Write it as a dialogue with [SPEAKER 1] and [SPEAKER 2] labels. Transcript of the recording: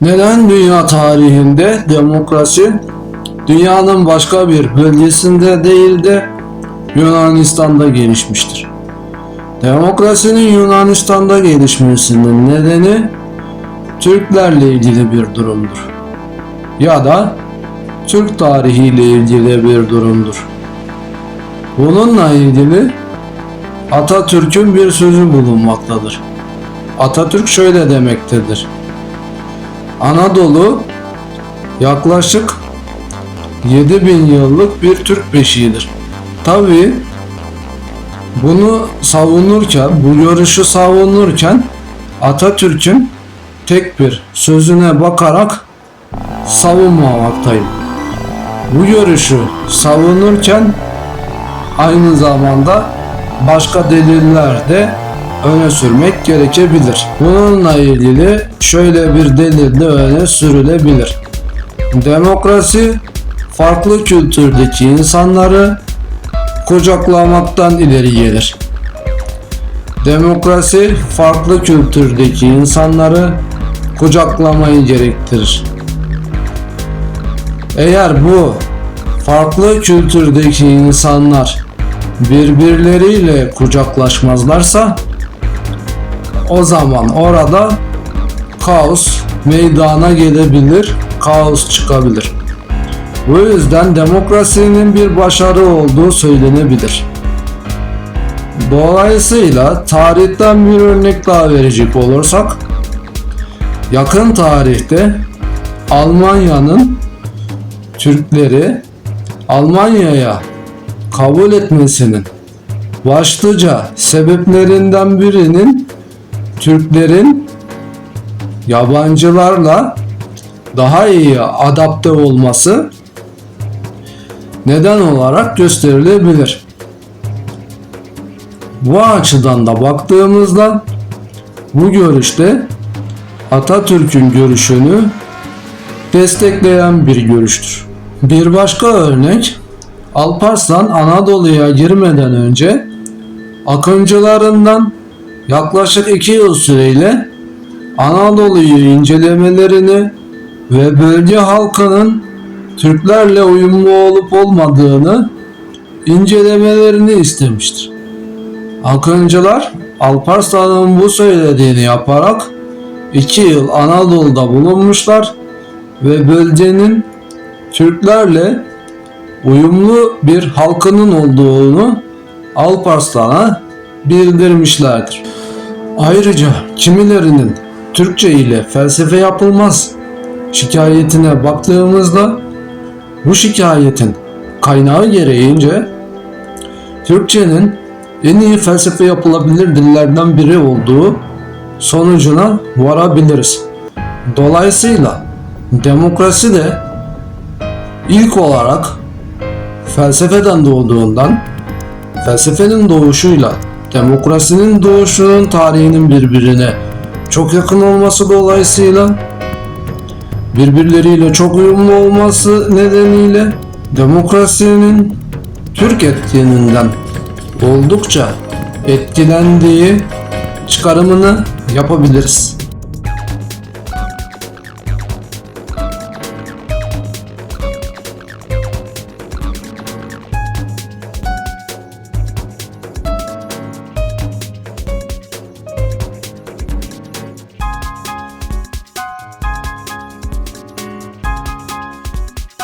[SPEAKER 1] Neden dünya tarihinde demokrasi dünyanın başka bir bölgesinde değil de Yunanistan'da gelişmiştir? Demokrasinin Yunanistan'da gelişmesinin nedeni Türklerle ilgili bir durumdur. Ya da Türk tarihiyle ilgili bir durumdur. Bununla ilgili Atatürk'ün bir sözü bulunmaktadır. Atatürk şöyle demektedir. Anadolu yaklaşık 7000 yıllık bir Türk beşiğidir. Tabi bunu savunurken, bu görüşü savunurken Atatürk'ün tek bir sözüne bakarak savunmamaktayım. Bu görüşü savunurken aynı zamanda başka deliller de öne sürmek gerekebilir. Bununla ilgili şöyle bir delil de öne sürülebilir. Demokrasi farklı kültürdeki insanları kucaklamaktan ileri gelir. Demokrasi farklı kültürdeki insanları kucaklamayı gerektirir. Eğer bu farklı kültürdeki insanlar birbirleriyle kucaklaşmazlarsa o zaman orada kaos meydana gelebilir, kaos çıkabilir. Bu yüzden demokrasinin bir başarı olduğu söylenebilir. Dolayısıyla tarihten bir örnek daha verecek olursak, yakın tarihte Almanya'nın Türkleri Almanya'ya kabul etmesinin başlıca sebeplerinden birinin Türklerin yabancılarla daha iyi adapte olması neden olarak gösterilebilir. Bu açıdan da baktığımızda bu görüşte Atatürk'ün görüşünü destekleyen bir görüştür. Bir başka örnek Alparslan Anadolu'ya girmeden önce akıncılarından yaklaşık 2 yıl süreyle Anadolu'yu incelemelerini ve bölge halkının Türklerle uyumlu olup olmadığını incelemelerini istemiştir. Akıncılar Alparslan'ın bu söylediğini yaparak 2 yıl Anadolu'da bulunmuşlar ve bölgenin Türklerle uyumlu bir halkının olduğunu Alparslan'a bildirmişlerdir. Ayrıca kimilerinin Türkçe ile felsefe yapılmaz şikayetine baktığımızda bu şikayetin kaynağı gereğince Türkçenin en iyi felsefe yapılabilir dillerden biri olduğu sonucuna varabiliriz. Dolayısıyla demokrasi de ilk olarak felsefeden doğduğundan felsefenin doğuşuyla demokrasinin doğuşunun tarihinin birbirine çok yakın olması dolayısıyla birbirleriyle çok uyumlu olması nedeniyle demokrasinin Türk etkeninden oldukça etkilendiği çıkarımını yapabiliriz.